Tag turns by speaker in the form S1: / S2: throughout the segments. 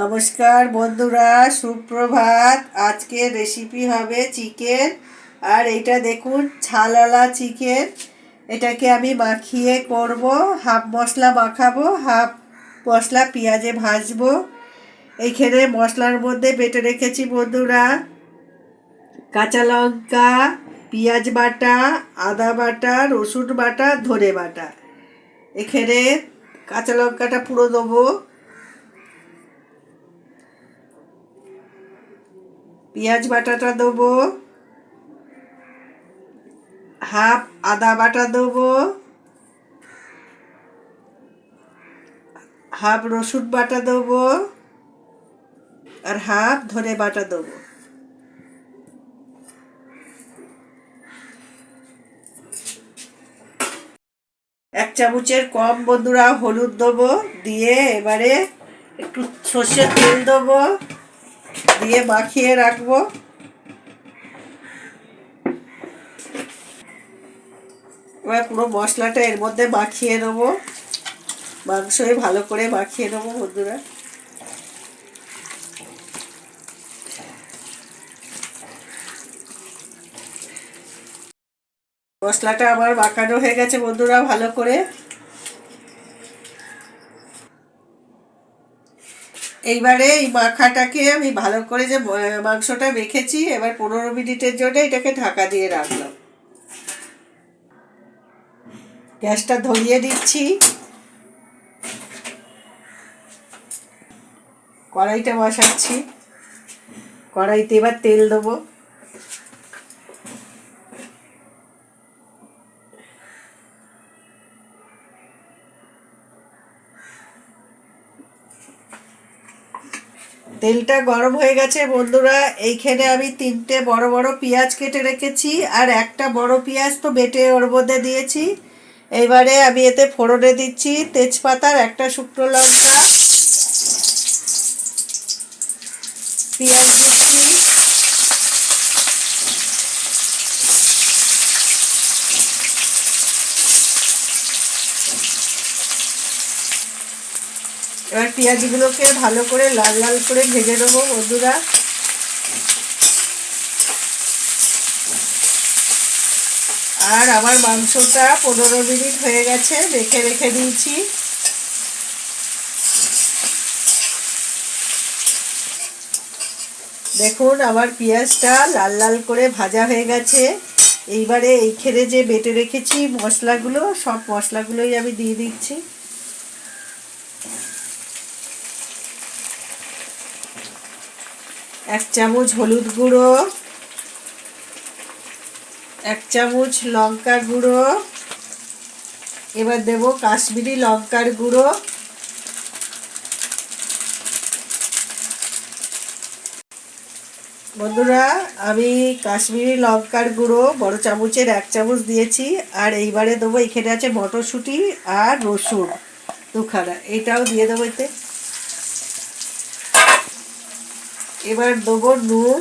S1: নমস্কার বন্ধুরা, সুপ্রভাত। আজকে রেসিপি হবে চিকেন আর এটা দেখুন, ছালালা চিকেন এটাকে আমি মাখিয়ে করব হাফ মশলা মাখাবো হাফ মশলা পেঁয়াজে ভাজবো। এইখানে মশলার মধ্যে বেটে রেখেছি বন্ধুরা, কাঁচা লঙ্কা, পেঁয়াজ বাটা, আদা বাটা, রসুন বাটা, ধনে বাটা। এখানে কাঁচা লঙ্কাটা পুরো দেবো। পেঁয়াজ বাটাটা দেবো। হাফ আদা বাটা দেবো। হাফ রসুন বাটা দেবো। আর হাফ ধনে বাটা দেবো। এক চামচের কম বন্ধুরা হলুদ দেবো। দিয়ে এবারে একটু সর্ষের তেল দেবো। দিয়ে মাখিয়ে রাখব। এবার পুরো মশলাটা এর মধ্যে মাখিয়ে নেব। মাংসই ভালো করে মাখিয়ে নেব বন্ধুরা। মশলাটা আমার মাখানো হয়ে গেছে বন্ধুরা ভালো করে। এইবারে এই মাখাটাকে আমি ভালো করে যে মাংসটা মেখেছি, এবার পনেরো মিনিটের জন্য এটাকে ঢাকা দিয়ে রাখলাম। গ্যাসটা ধরিয়ে দিচ্ছি। কড়াইটা বসাচ্ছি। কড়াইতে এবার তেল দেবো। তেলটা গরম হয়ে গেছে, বন্ধুরা। এইখানে আমি তিনটে বড় বড় পেঁয়াজ কেটে রেখেছি, আর একটা বড় পেঁয়াজ তো বেটে ওর মধ্যে দিয়েছি। এইবারে আমি এতে ফোড়নে দিচ্ছি তেজপাতার একটা শুকনো লঙ্কা। পেঁয়াজ দিচ্ছি এবার পেঁয়াজগুলোকে ভালো করে লাল লাল করে ভেজে নেব, বন্ধুরা। আর আমার মাংসটা পনেরো মিনিট হয়ে গেছে রেখে রেখে দিয়েছি। দেখুন, আমার পেঁয়াজটা লাল লাল করে ভাজা হয়ে গেছে। এইবারে এইখানে যে বেটে রেখেছি মশলাগুলো, সব মশলাগুলোই আমি দিয়ে দিচ্ছি। এক চামচ হলুদ গুঁড়ো, এক চামচ লঙ্কার গুঁড়ো, এবার দেব কাশ্মীরি লঙ্কার গুঁড়ো। বন্ধুরা, আমি কাশ্মীরি লঙ্কার গুঁড়ো বড় চামচের এক চামচ দিয়েছি, আর এইবারে দেবো এখানে আছে মটরশুঁটি আর রসুন দুখানা। এটাও দিয়ে দেবো এতে। এবার দেবো নুন,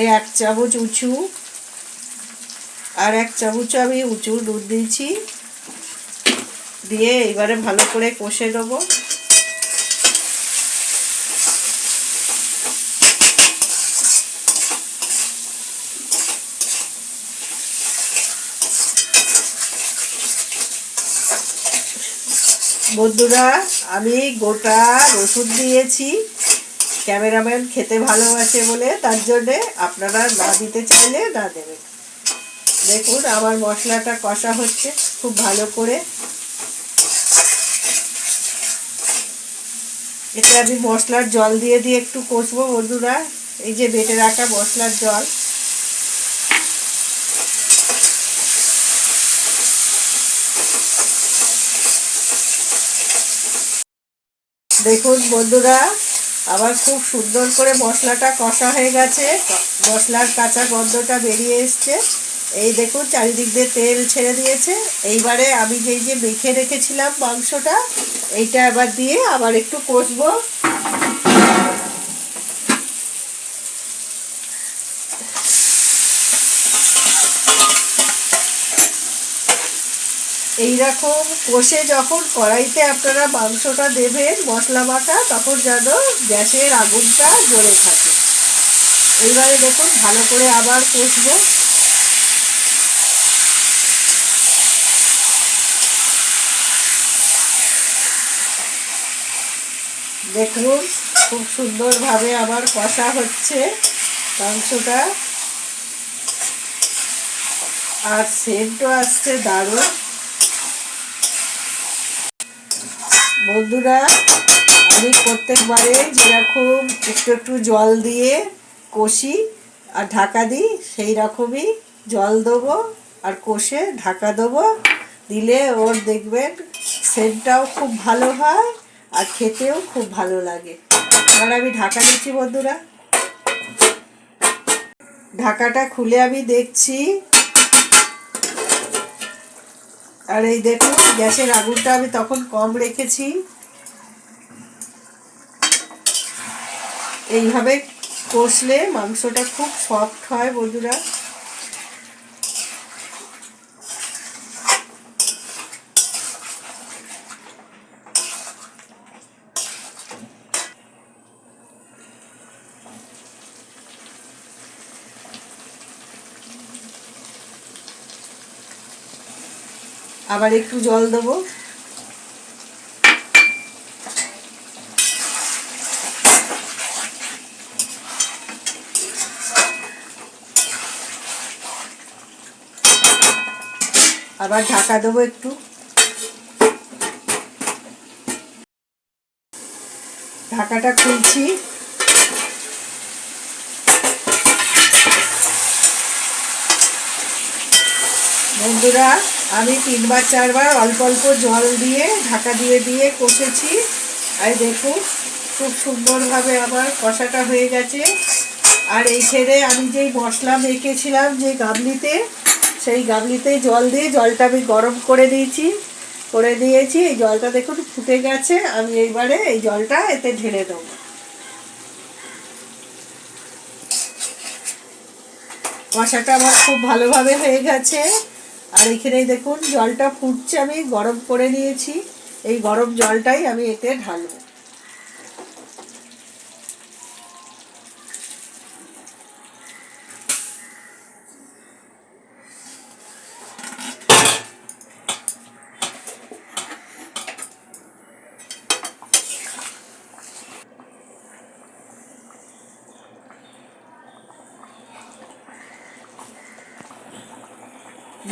S1: এই এক চামচ উঁচু। আর এক চামচ আমি উঁচু নুন দিয়েছি। দিয়ে এবারে ভালো করে কষে নেব। বন্ধুরা, আমি গোটা রসুন দিয়েছি। ক্যামেরাম্যান খেতে ভালোবাসে বলে তার জন্যে আপনারা না দিতে চাইলে না দেবেন। দেখুন আমার মশলাটা কষা হচ্ছে খুব ভালো করে। এতে আমি মশলার জল দিয়ে দিয়ে একটু কষবো বন্ধুরা। এই যে বেটে রাখা মশলার জল। দেখুন বন্ধুরা আবার খুব সুন্দর করে মশলাটা কষা হয়ে গেছে। মশলার কাঁচা গন্ধটা বেরিয়ে এসছে। এই দেখুন, চারিদিক দিয়ে তেল ছেড়ে দিয়েছে। এইবারে আমি যেই যে মেখে রেখেছিলাম মাংসটা, এইটা আবার দিয়ে আবার একটু কষবো। এইরকম কষে যখন কড়াইতে আপনারা মাংসটা দেবেন, মশলা মাখা তখন যেন গ্যাসের আগুনটা জ্বলে থাকে। এইবারে দেখুন, ভালো করে আবার কষবো। দেখুন, খুব সুন্দরভাবে আবার কষা হচ্ছে মাংসটা। আর সেন্টও আসছে দারুণ। বন্ধুরা, আমি প্রত্যেকবারে যেরকম একটু একটু জল দিয়ে কষি আর ঢাকা দিই, সেই রকমই জল দেবো আর কষে ঢাকা দেবো। দিলে ওর দেখবেন সেন্টটাও খুব ভালো হয় আর খেতেও খুব ভালো লাগে। এবার আমি ঢাকা দিচ্ছি বন্ধুরা। ঢাকাটা খুলে আমি দেখছি। আর এই দেখুন গ্যাসের আগুনটা আমি তখন কম রেখেছি। এইভাবে কষলে মাংসটা খুব সফট হয় বন্ধুরা। আবার একটু জল দেবো। আবার ঢাকা দেবো একটু। ঢাকাটা খুলছি। বন্ধুরা আমি তিনবার, চারবার অল্প অল্প জল দিয়ে, ঢাকা দিয়ে দিয়ে কষেছি। আর দেখুন, খুব সুন্দরভাবে আমার কষাটা হয়ে গেছে। আর এই ছেড়ে আমি যেই মশলা মেখেছিলাম, যে গামলিতে সেই গামলিতে জল দিয়ে, জলটা আমি গরম করে দিয়েছি করে দিয়েছি। এই জলটা দেখুন ফুটে গেছে। আমি এইবারে এই জলটা এতে ঢেলে দেবো। কষাটা আমার খুব ভালোভাবে হয়ে গেছে। আর এখানেই দেখুন, জলটা ফুটছে, আমি গরম করে নিয়েছি। এই গরম জলটাই আমি এতে ঢালব।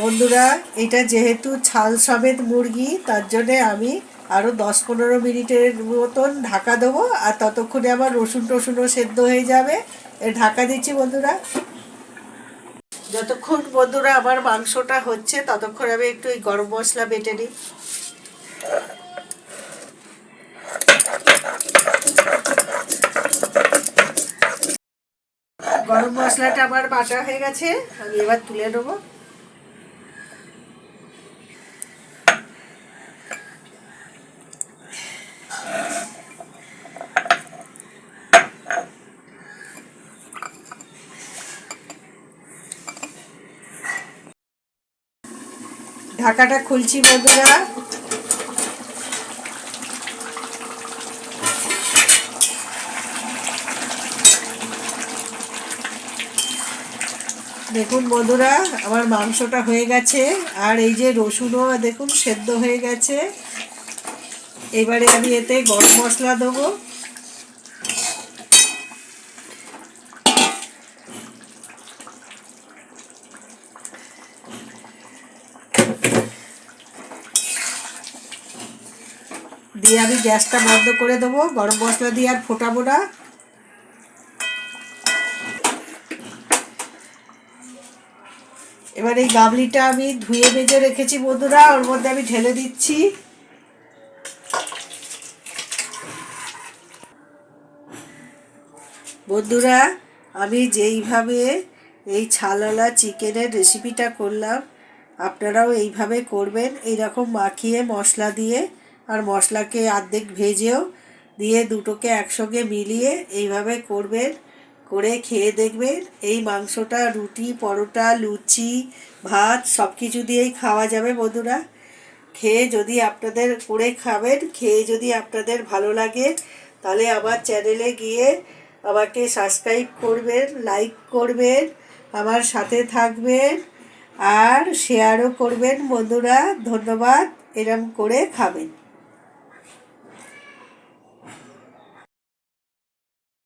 S1: বন্ধুরা, এটা যেহেতু ছাল সমেত মুরগি, তার জন্যে আমি আরও দশ পনেরো মিনিটের মতন ঢাকা দেবো, আর ততক্ষণে আমার রসুন টসুনও সেদ্ধ হয়ে যাবে। ঢাকা দিচ্ছি বন্ধুরা। যতক্ষণ বন্ধুরা আমার মাংসটা হচ্ছে, ততক্ষণ আমি একটু এই গরম মশলা বেটে নিই। গরম মশলাটা আমার বাটা হয়ে গেছে, আমি এবার তুলে নেব। ঢাকাটা খুলছি বন্ধুরা। দেখুন বন্ধুরা, আমার মাংসটা হয়ে গেছে, আর এই যে রসুনও দেখুন সেদ্ধ হয়ে গেছে। এবারে আমি এতে গরম মশলা দেবো। দিয়ে আমি গ্যাসটা বন্ধ করে দেবো। গরম মশলা দিয়ে আর ফোটাবো না। এবার এই গাবলিটা আমি ধুয়ে ভেজে রেখেছি বন্ধুরা, ওর মধ্যে আমি ঢেলে দিচ্ছি। বন্ধুরা, আমি যেইভাবে এই ছালালা চিকেনের রেসিপিটা করলাম, আপনারাও এইভাবে করবেন। এইরকম মাখিয়ে মশলা দিয়ে আর মশলাকে অর্ধেক ভেজেও দিয়ে দুটোকে একসঙ্গে মিলিয়ে এইভাবে করবেন, করে খেয়ে দেখবেন। এই মাংসটা, রুটি, পরোটা, লুচি, ভাত সব কিছু দিয়েই খাওয়া যাবে বন্ধুরা। খেয়ে যদি আপনাদের করে খাবেন, খেয়ে যদি আপনাদের ভালো লাগে, তাহলে আমার চ্যানেলে গিয়ে আমাকে সাবস্ক্রাইব করবেন লাইক করবেন, আমার সাথে থাকবেন আর শেয়ারও করবেন বন্ধুরা। ধন্যবাদ। এরম করে খাবেন।